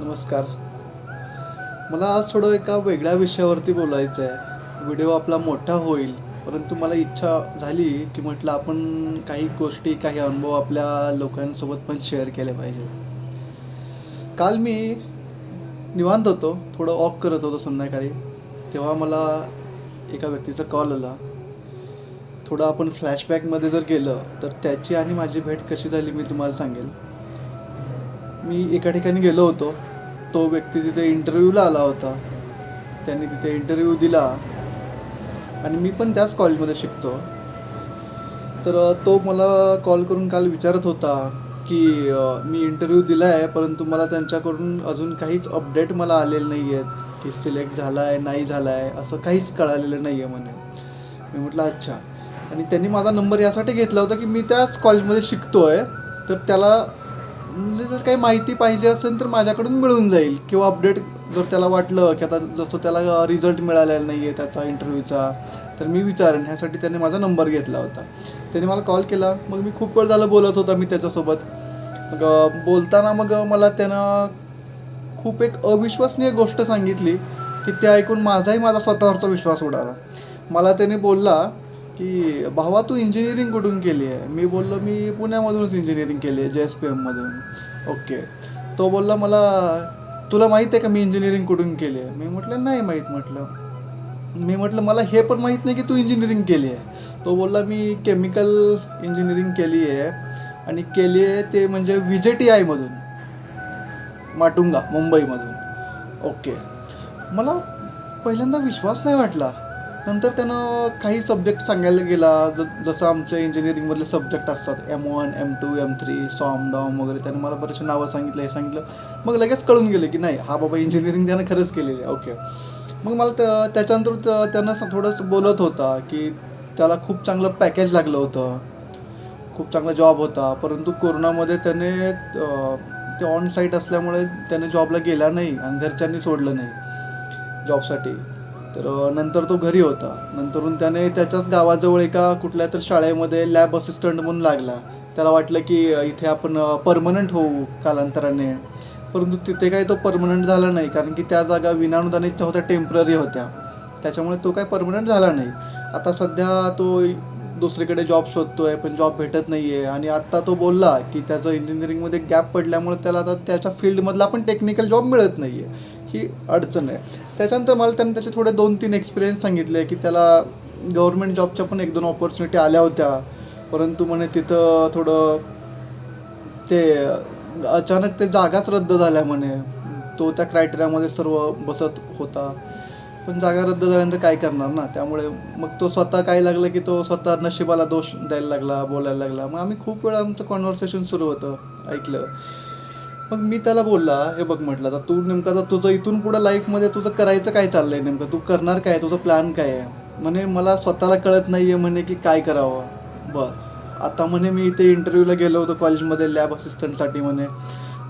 नमस्कार. मला आज थोडं एका वेगळ्या विषयावरती बोलायचं आहे व्हिडिओ आपला मोठा होईल परंतु मला इच्छा झाली की म्हटलं आपण काही गोष्टी काही अनुभव आपल्या लोकांसोबत पण शेअर केले पाहिजे. काल मी निवांत होतो थोडं वॉक करत होतो संध्याकाळी. तेव्हा मला एका व्यक्तीचा कॉल आला. थोडं आपण फ्लॅशबॅकमध्ये जर गेलं तर त्याची आणि माझी भेट कशी झाली मी तुम्हाला सांगेल. मी एका ठिकाणी गेलो होतो. तो व्यक्ती तिथे इंटरव्ह्यूला आला होता. त्यांनी तिथे इंटरव्ह्यू दिला. आणि मी पण त्याच कॉलेजमध्ये शिकतो. तर तो मला कॉल करून काल विचारत होता की मी इंटरव्ह्यू दिला आहे परंतु मला त्यांच्याकडून अजून काहीच अपडेट मला आलेले नाही आहेत की सिलेक्ट झाला आहे नाही झाला आहे असं काहीच कळालेलं नाही आहे म्हणे. मी म्हटलं अच्छा. आणि त्यांनी माझा नंबर यासाठी घेतला होता की मी त्याच कॉलेजमध्ये शिकतो आहे तर त्याला म्हणजे जर काही माहिती पाहिजे असेल तर माझ्याकडून मिळून जाईल. किंवा अपडेट जर त्याला वाटलं की आता जसं त्याला रिझल्ट मिळालेला नाही आहे त्याचा इंटरव्ह्यूचा तर मी विचारेन. ह्यासाठी त्याने माझा नंबर घेतला होता. त्याने मला कॉल केला. मग मी खूप वेळ झालं बोलत होता मी त्याच्यासोबत. मग बोलताना मग मला त्यानं खूप एक अविश्वसनीय गोष्ट सांगितली की ते ऐकून माझाही माझा स्वतःवरचा विश्वास उडाला. मला त्याने बोलला की भावा तू इंजिनिअरिंग कुठून केली आहे? मी बोललो मी पुण्यामधूनच इंजिनिअरिंग केली आहे जे एस पी एममधून ओके तो बोलला मला तुला माहीत आहे का मी इंजिनिअरिंग कुठून केली आहे? मी म्हटलं नाही माहीत म्हटलं. मी म्हटलं मला हे पण माहीत नाही की तू इंजिनिअरिंग केली आहे. तो बोलला मी केमिकल इंजिनिअरिंग केली आहे आणि केली आहे ते म्हणजे व्ही जे टी आयमधून माटुंगा मुंबईमधून. ओके मला पहिल्यांदा विश्वास नाही वाटला. नंतर त्यानं काही सब्जेक्ट सांगायला गेला ज जसं आमच्या इंजिनिअरिंगमधले सब्जेक्ट असतात M one M two M three SOM DOM वगैरे. त्याने मला बरेचसे नावं सांगितलं हे सांगितलं. मग लगेच कळून गेले की नाही हा बाबा इंजिनिअरिंग त्यानं खरंच केलेली आहे. ओके मग मला त्या त्याच्यानंतर त्यांना त्यानं थोडंसं बोलत होता की त्याला खूप चांगलं पॅकेज लागलं होतं. खूप चांगला जॉब होता. परंतु कोरोनामध्ये त्याने ते ऑन साईट असल्यामुळे त्याने जॉबला गेला नाही आणि घरच्यांनी सोडलं नाही. जॉबसाठी तर नंतर तो घरी होता. नंतरून त्याने त्याच्याच गावाजवळ एका कुठल्या तर शाळेमध्ये लॅब असिस्टंट म्हणून लागला. त्याला वाटलं की इथे आपण परमनंट होऊ कालांतराने. परंतु तिथे काही तो परमनंट झाला नाही कारण की त्या जागा विनानुदानितच्या होत्या टेंपररी होत्या. त्याच्यामुळे तो काही परमनंट झाला नाही. आता सध्या तो दुसरीकडे जॉब शोधतो आहे पण जॉब भेटत नाही आहे आणि आत्ता तो बोलला की त्याचं इंजिनिअरिंगमध्ये गॅप पडल्यामुळे त्याला आता त्याच्या फील्डमधला पण टेक्निकल जॉब मिळत नाही आहे ही अडचण आहे. त्याच्यानंतर मला त्यांनी त्याचे थोडे दोन तीन एक्सपिरियन्स सांगितले की त्याला गव्हर्मेंट जॉबच्या पण एक दोन ऑपॉर्च्युनिटी आल्या होत्या. परंतु म्हणे तिथं थोडं ते अचानक ते जागाच रद्द झाल्या म्हणे. तो त्या क्रायटेरियामध्ये सर्व बसत होता. पण जागा रद्द झाल्यानंतर काय करणार ना? त्यामुळे मग तो स्वतः काय लागलं की तो स्वतः नशिबाला दोष द्यायला लागला बोलायला लागला. मग आम्ही खूप वेळा आमचं कॉन्व्हर्सेशन सुरू होतं ऐकलं. मग मी त्याला बोलला हे बघ म्हटलं आता तू नेमकं आता तुझं इथून पुढं लाईफमध्ये तुझं करायचं काय चाललंय नेमकं? तू करणार काय? तुझं प्लॅन काय आहे? म्हणे मला स्वतःला कळत नाही आहे म्हणे की काय करावं. बरं. आता म्हणे मी इथे इंटरव्ह्यूला गेलो होतो कॉलेजमध्ये लॅब असिस्टंटसाठी म्हणे.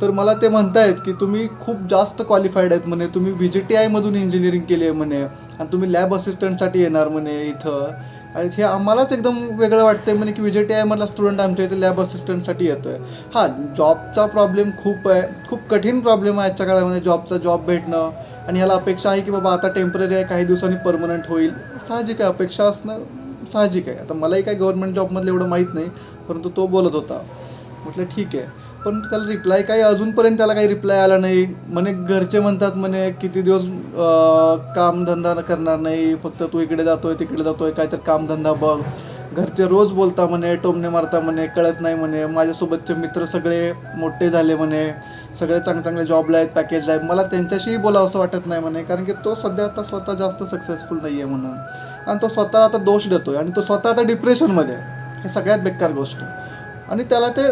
तर मला ते म्हणतायत की तुम्ही खूप जास्त क्वालिफाईड आहेत म्हणे तुम्ही व्ही जी टी आयमधून इंजिनिअरिंग केली आहे म्हणे. आणि तुम्ही लॅब असिस्टंटसाठी येणार म्हणे इथं. आणि हे आम्हालाच एकदम वेगळं वाटतंय म्हणे की व्ही टी आयमधला स्टुडंट आमच्या इथे लॅब असिस्टंटसाठी येतोय. हां जॉबचा प्रॉब्लेम खूप आहे खूप कठीण प्रॉब्लेम आहे आजच्या काळामध्ये जॉबचा जॉब भेटणं. आणि ह्याला अपेक्षा आहे की बाबा आता टेंपररी आहे काही दिवसांनी परमनंट होईल. साहजिक आहे अपेक्षा असणं साहजिक आहे. आता मलाही काय गव्हर्नमेंट जॉबमधलं एवढं माहीत नाही परंतु तो बोलत होता. म्हटलं ठीक आहे. पण त्याला रिप्लाय काही अजूनपर्यंत त्याला काही रिप्लाय आला नाही. म्हणे घरचे म्हणतात म्हणे किती दिवस कामधंदा करणार नाही. फक्त तू इकडे जातोय तिकडे जातोय काहीतरी कामधंदा बघ. घरचे रोज बोलता म्हणे टोमणे मारता म्हणे कळत नाही म्हणे. माझ्यासोबतचे मित्र सगळे मोठे झाले म्हणे. सगळे चांगले चांगले जॉबला आहेत पॅकेजला आहे मला त्यांच्याशीही बोलावं असं वाटत नाही म्हणे. कारण की तो सध्या आता स्वतः जास्त सक्सेसफुल नाही आहे म्हणून. आणि तो स्वतः आता दोष देतोय. आणि तो स्वतः आता डिप्रेशनमध्ये आहे. हे सगळ्यात बेकार गोष्ट. आणि त्याला ते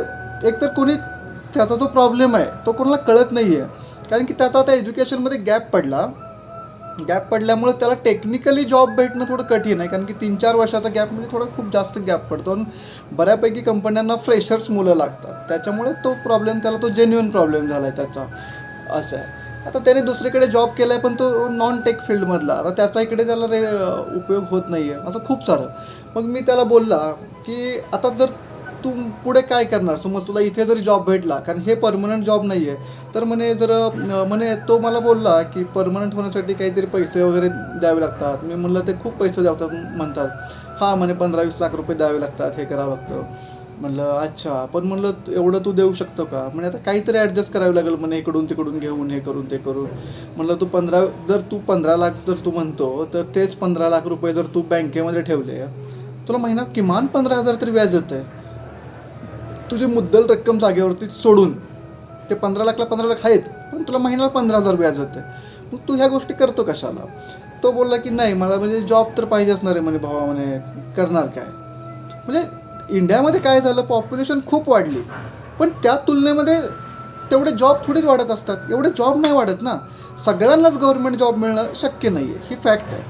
एकतर कोणी त्याचा जो प्रॉब्लेम आहे तो कोणाला कळत नाही आहे कारण की त्याचा आता एज्युकेशनमध्ये गॅप पडला. गॅप पडल्यामुळे त्याला टेक्निकली जॉब भेटणं थोडं कठीण आहे. कारण की तीन चार वर्षाचा गॅप म्हणजे थोडा खूप जास्त गॅप पडतो आणि बऱ्यापैकी कंपन्यांना फ्रेशर्स मुलं लागतात. त्याच्यामुळे तो प्रॉब्लेम त्याला तो जेन्युअन प्रॉब्लेम झाला आहे त्याचा. असं आहे. आता त्याने दुसरीकडे जॉब केला आहे पण तो नॉन टेक फील्डमधला आता त्याचा इकडे त्याला रे उपयोग होत नाही आहे असं खूप सारं. मग मी त्याला बोलला की आता जर तू पुढे काय करणार? समज तुला इथे जरी जॉब भेटला कारण हे परमनंट जॉब नाही आहे तर म्हणे जर म्हणे तो मला बोलला की परमनंट होण्यासाठी काहीतरी पैसे वगैरे द्यावे लागतात. मी म्हणलं ते खूप पैसे द्यावतात म्हणतात. हां म्हणे पंधरा वीस लाख रुपये द्यावे लागतात हे करावं लागतं. म्हणलं अच्छा. पण म्हणलं एवढं तू देऊ शकतो का? म्हणजे आता काहीतरी ॲडजस्ट करावं लागेल म्हणे इकडून तिकडून घेऊन हे करून ते करून. म्हणलं तू पंधरा जर तू पंधरा लाख जर तू म्हणतो तर तेच पंधरा लाख रुपये जर तू बँकेमध्ये ठेवले तुला महिना किमान पंधरा हजार तरी व्याज येतं आहे तुझी मुद्दल रक्कम जागेवरती सोडून ते पंधरा लाखला पंधरा लाख आहेत पण तुला महिन्याला पंधरा हजार व्याज होते मग तू ह्या गोष्टी करतो कशाला? तो बोलला की नाही मला म्हणजे जॉब तर पाहिजे असणार आहे म्हणे भावा म्हणे करणार काय? म्हणजे इंडियामध्ये काय झालं पॉप्युलेशन खूप वाढली. पण त्या तुलनेमध्ये तेवढे जॉब थोडीच वाढत असतात. एवढे जॉब नाही वाढत ना. सगळ्यांनाच गव्हर्नमेंट जॉब मिळणं शक्य नाही आहे ही फॅक्ट आहे.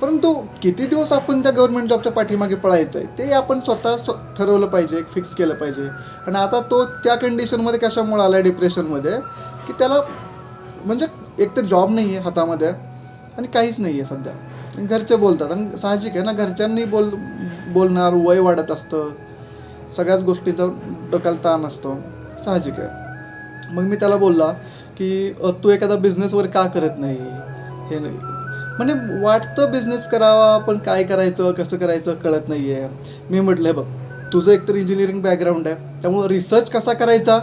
परंतु किती दिवस आपण त्या गव्हर्नमेंट जॉबच्या पाठीमागे पळायचं आहे ते आपण स्वतः स्व ठरवलं पाहिजे फिक्स केलं पाहिजे. आणि आता तो त्या कंडिशनमध्ये कशामुळे आला आहे डिप्रेशनमध्ये की त्याला म्हणजे एक तर जॉब नाही आहे हातामध्ये आणि काहीच नाही आहे सध्या घरचे बोलतात आणि साहजिक आहे ना घरच्यांनी बोल बोलणार वय वाढत असतं. सगळ्याच गोष्टीचा डोक्याला ताण असतो. साहजिक आहे. मग मी त्याला बोलला की तू एखादा बिझनेसवर का करत नाही? हे नाही. म्हणजे वाटतं बिझनेस करावा पण काय करायचं कसं करायचं कळत नाही आहे मी म्हटलं बघ तुझं एकतर इंजिनिअरिंग बॅकग्राऊंड आहे त्यामुळं रिसर्च कसा करायचा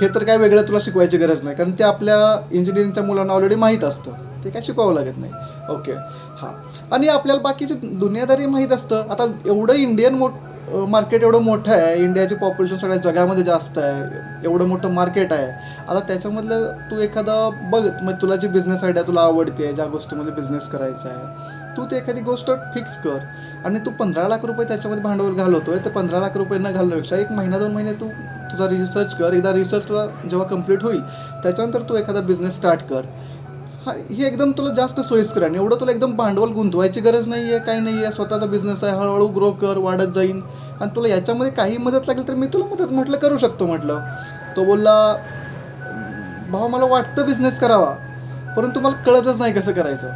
हे तर काय वेगळं तुला शिकवायची गरज नाही कारण ते आपल्या इंजिनिअरिंगच्या मुलांना ऑलरेडी माहीत असतं. ते काय शिकवावं लागत नाही. ओके हां. आणि आपल्याला बाकीची दुनियादारी माहीत असतं. आता एवढं इंडियन मोठ मार्केट एवढं मोठं आहे इंडियाची पॉप्युलेशन सगळ्या जगामध्ये जास्त आहे एवढं मोठं मार्केट आहे. आता त्याच्यामधलं तू एखादा बघ मग तुला जी बिझनेस आयडिया तुला आवडते ज्या गोष्टीमध्ये बिझनेस करायचा आहे तू ते एखादी गोष्ट फिक्स कर. आणि तू पंधरा लाख रुपये त्याच्यामध्ये भांडवल घालवतोय तर पंधरा लाख रुपये न घालण्यापेक्षा एक महिना दोन महिने तू तुझा रिसर्च कर. एकदा रिसर्च तुला जेव्हा कंप्लीट होईल त्याच्यानंतर तू एखादा बिझनेस स्टार्ट कर. हा ही एकदम तुला जास्त सोयीस्कर आणि एवढं तुला एकदम भांडवल गुंतवायची गरज नाही आहे काही नाही आहे स्वतःचा बिझनेस आहे हळूहळू ग्रो कर वाढत जाईन. आणि तुला याच्यामध्ये काही मदत लागेल तर मी तुला मदत म्हटलं करू शकतो म्हटलं. तो बोलला भावा मला वाटतं बिझनेस करावा परंतु मला कळतच नाही कसं करायचं.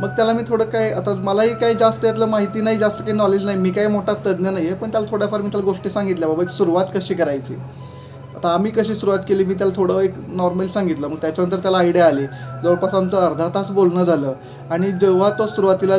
मग त्याला मी थोडं काय आता मलाही काही जास्त यातलं माहिती नाही जास्त काही नॉलेज नाही. मी काही मोठा तज्ज्ञ नाही आहे पण त्याला थोड्याफार मी त्याला गोष्टी सांगितल्या बाबा एक सुरुवात कशी करायची? आता आम्ही कशी सुरुवात केली मी त्याला थोडं एक नॉर्मल सांगितलं. मग त्याच्यानंतर त्याला आयडिया आली. जवळपास आमचं अर्धा तास बोलणं झालं. आणि जेव्हा तो सुरुवातीला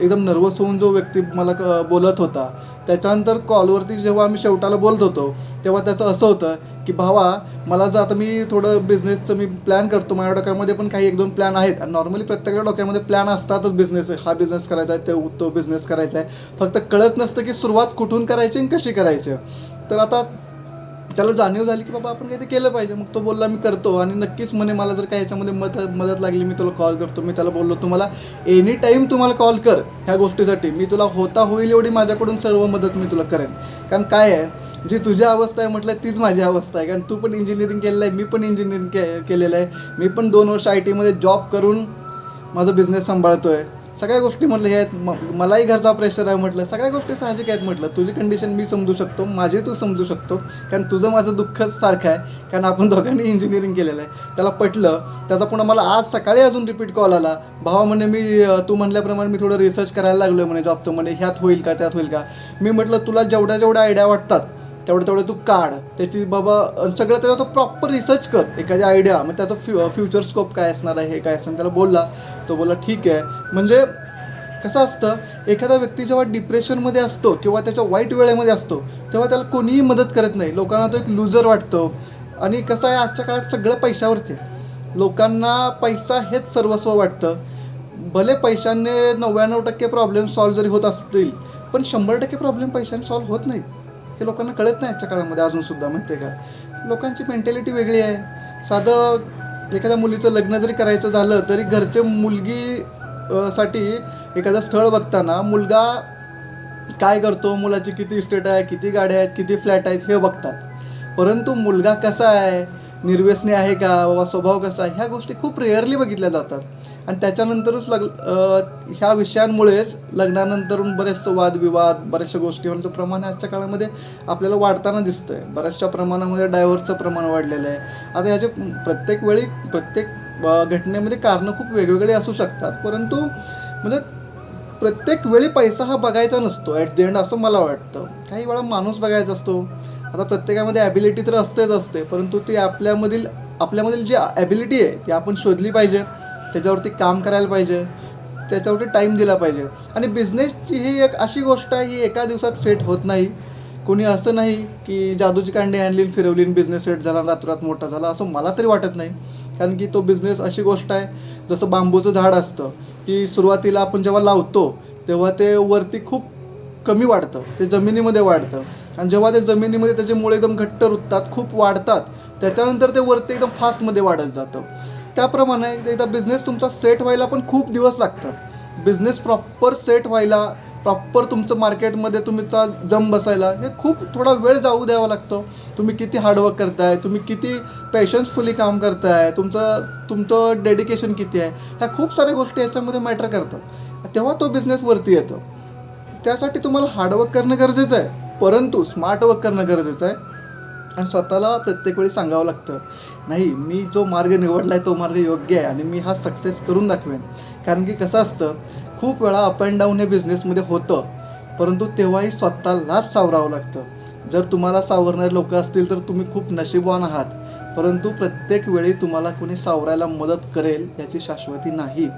एकदम नर्वस होऊन जो व्यक्ती मला क- बोलत होता त्याच्यानंतर कॉलवरती जेव्हा आम्ही शेवटाला बोलत होतो तेव्हा त्याचं असं होतं की भावा मला जर आता मी थोडं बिझनेसचं मी प्लॅन करतो माझ्या डोक्यामध्ये पण काही एक दोन प्लॅन आहेत. आणि नॉर्मली प्रत्येकाच्या डोक्यामध्ये प्लॅन असतातच बिझनेस हा बिझनेस करायचा आहे तो तो बिझनेस करायचा आहे. फक्त कळत नसतं की सुरुवात कुठून करायची आणि कशी करायची. तर आता त्याला जाणीव झाली की बाबा आपण काहीतरी केलं पाहिजे. मग तो बोलला मी करतो. आणि नक्कीच म्हणे मला जर काही याच्यामध्ये मदत मदत लागली मी तुला कॉल करतो. मी त्याला बोललो तुम्हाला एनी टाईम तुम्हाला कॉल कर ह्या गोष्टीसाठी. मी तुला होता होईल एवढी माझ्याकडून सर्व मदत मी तुला करेन. कारण काय आहे जी तुझी अवस्था आहे म्हटलं तीच माझी अवस्था आहे. कारण तू पण इंजिनिअरिंग केलेलं आहे मी पण इंजिनिअरिंग के केलेलं आहे. मी पण दोन वर्ष आय टीमध्ये जॉब करून माझा बिझनेस सांभाळतो आहे सगळ्या गोष्टी म्हटलं हे आहेत. म- मलाही घरचा प्रेशर आहे म्हटलं. सगळ्या गोष्टी साहजिक आहेत म्हटलं. तुझी कंडिशन मी समजू शकतो. माझी तू समजू शकतो. कारण तुझं माझं दुःखच सारखं आहे. कारण आपण दोघांनी इंजिनिअरिंग केलेलं आहे. त्याला पटलं. त्याचा पुन्हा मला आज सकाळी अजून रिपीट कॉल आला. भावा म्हणे मी तू म्हणल्याप्रमाणे मी थोडं रिसर्च करायला लागलो म्हणे जॉबचं म्हणे ह्यात होईल का त्यात होईल का? मी म्हटलं तुला जेवढ्या जेवढ्या आयडिया वाटतात तेवढं तेवढं तू काढ. त्याची बाबा सगळं त्याचा तो प्रॉपर रिसर्च कर. एखादी आयडिया मग त्याचा फ्यु फ्युचर स्कोप काय असणार आहे हे काय असणार त्याला बोलला. तो बोलला ठीक आहे. म्हणजे कसं असतं एखादा व्यक्ती जेव्हा डिप्रेशनमध्ये असतो किंवा त्याच्या वाईट वेळेमध्ये असतो तेव्हा त्याला कोणीही मदत करत नाही. लोकांना तो एक लुजर वाटतो. आणि कसं आहे आजच्या काळात सगळं पैशावरती आहे. लोकांना पैसा हेच सर्वस्व वाटतं. भले पैशाने नव्याण्णव टक्के प्रॉब्लेम सॉल्व जरी होत असतील पण शंभर टक्के प्रॉब्लेम पैशाने सॉल्व होत नाहीत. हे लोकांना कळत नाही आजच्या काळामध्ये अजूनसुद्धा माहिती आहे का? लोकांची मेंटॅलिटी वेगळी आहे. साधं एखाद्या मुलीचं लग्न जरी करायचं झालं तरी घरचे मुलगी साठी एखादं स्थळ बघताना मुलगा काय करतो मुलाची किती इस्टेट आहे किती गाड्या आहेत किती फ्लॅट आहेत हे बघतात. परंतु मुलगा कसा आहे निर्व्यसनी आहे का? बाबा स्वभाव कसा आहे? ह्या गोष्टी खूप रेअरली बघितल्या जातात. आणि त्याच्यानंतरच लग ह्या विषयांमुळेच लग्नानंतरून बरेचसे वादविवाद बऱ्याचशा गोष्टी होण्याचं प्रमाण आजच्या काळामध्ये आपल्याला वाढताना दिसतं आहे बऱ्याचशा प्रमाणामध्ये डायव्हर्सचं प्रमाण वाढलेलं आहे. आता ह्याचे प्रत्येक वेळी प्रत्येक घटनेमध्ये कारणं खूप वेगवेगळी असू शकतात. परंतु म्हणजे प्रत्येक वेळी पैसा हा बघायचा नसतो ॲट द एंड असं मला वाटतं. काही वेळा माणूस बघायचा असतो. आता प्रत्येकामध्ये ॲबिलिटी तर असतेच असते परंतु ती आपल्यामधील आपल्यामधील जी ॲबिलिटी आहे ती आपण शोधली पाहिजे त्याच्यावरती काम करायला पाहिजे त्याच्यावरती टाईम दिला पाहिजे. आणि बिझनेसची ही एक अशी गोष्ट आहे ही एका दिवसात सेट होत नाही. कोणी असं नाही की जादूची कांडी आणली फिरवली बिझनेस सेट झाला रातोरात मोठा झाला असं मला तरी वाटत नाही. कारण की तो बिझनेस अशी गोष्ट आहे जसं बांबूचं झाड असतं की सुरुवातीला आपण जेव्हा लावतो तेव्हा ते वरती खूप कमी वाढतं ते जमिनीमध्ये वाढतं. आणि जेव्हा ते जमिनीमध्ये त्याचे मुळे एकदम घट्ट रुततात खूप वाढतात त्याच्यानंतर ते वरती एकदम फास्टमध्ये वाढत जातं. त्याप्रमाणे एकदा बिझनेस तुमचा सेट व्हायला पण खूप दिवस लागतात. बिझनेस प्रॉपर सेट व्हायला प्रॉपर तुमचं मार्केटमध्ये तुमचा जम बसायला हे खूप थोडा वेळ जाऊ द्यावा लागतो. तुम्ही किती हार्डवर्क करताय तुम्ही किती पेशन्सफुली काम करताय तुमचं तुमचं डेडिकेशन किती आहे ह्या खूप साऱ्या गोष्टी याच्यामध्ये मॅटर करतात. तेव्हा तो बिझनेस वरती येतो. त्यासाठी तुम्हाला हार्डवर्क करणं गरजेचं आहे. परंतु स्मार्ट वर्क करणं गरजेचं आहे. आणि स्वतःला प्रत्येक वेळी सांगावं लागतं नाही मी जो मार्ग निवडला आहे तो मार्ग योग्य आहे आणि मी हा सक्सेस करून दाखवेन. कारण की कसं असतं खूप वेळा अप अँड डाऊन हे बिझनेसमध्ये होतं परंतु तेव्हाही स्वतःलाच सावरावं लागतं. जर तुम्हाला सावरणारे लोक असतील तर तुम्ही खूप नशीबवान आहात परंतु प्रत्येक वेळी तुम्हाला कोणी सावरायला मदत करेल याची शाश्वती नाही.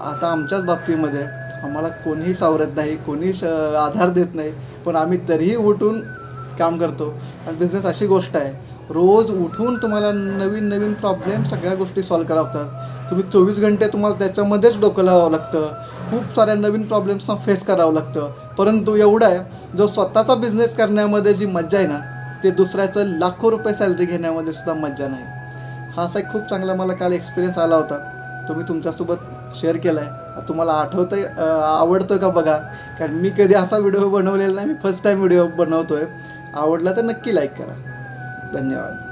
आता आमच्याच बाबतीमध्ये आम्हाला कोणीही सावरत नाही कोणी श आधार देत नाही पण आम्ही तरीही उठून काम करतो. आणि बिझनेस अशी गोष्ट आहे रोज उठून तुम्हाला नवीन नवीन प्रॉब्लेम सगळ्या गोष्टी सॉल्व करावं लागतात. तुम्ही चोवीस घंटे तुम्हाला त्याच्यामध्येच डोकं लावावं लागतं. खूप साऱ्या नवीन प्रॉब्लेम्सना फेस करावं लागतं. परंतु एवढं आहे जो स्वतःचा बिझनेस करण्यामध्ये जी मज्जा आहे ना ते दुसऱ्याचं लाखो रुपये सॅलरी घेण्यामध्ये सुद्धा मज्जा नाही. हा असा एक खूप चांगला मला काल एक्सपिरियन्स आला होता. तो मी तुमच्यासोबत शेअर केला आहे तुम्हाला आठवतं आहे आवडतो आहे का बघा? कारण मी कधी असा व्हिडिओ बनवलेला नाही मी फर्स्ट टाईम व्हिडिओ बनवतो आहे आवडला तर नक्की लाईक करा. धन्यवाद.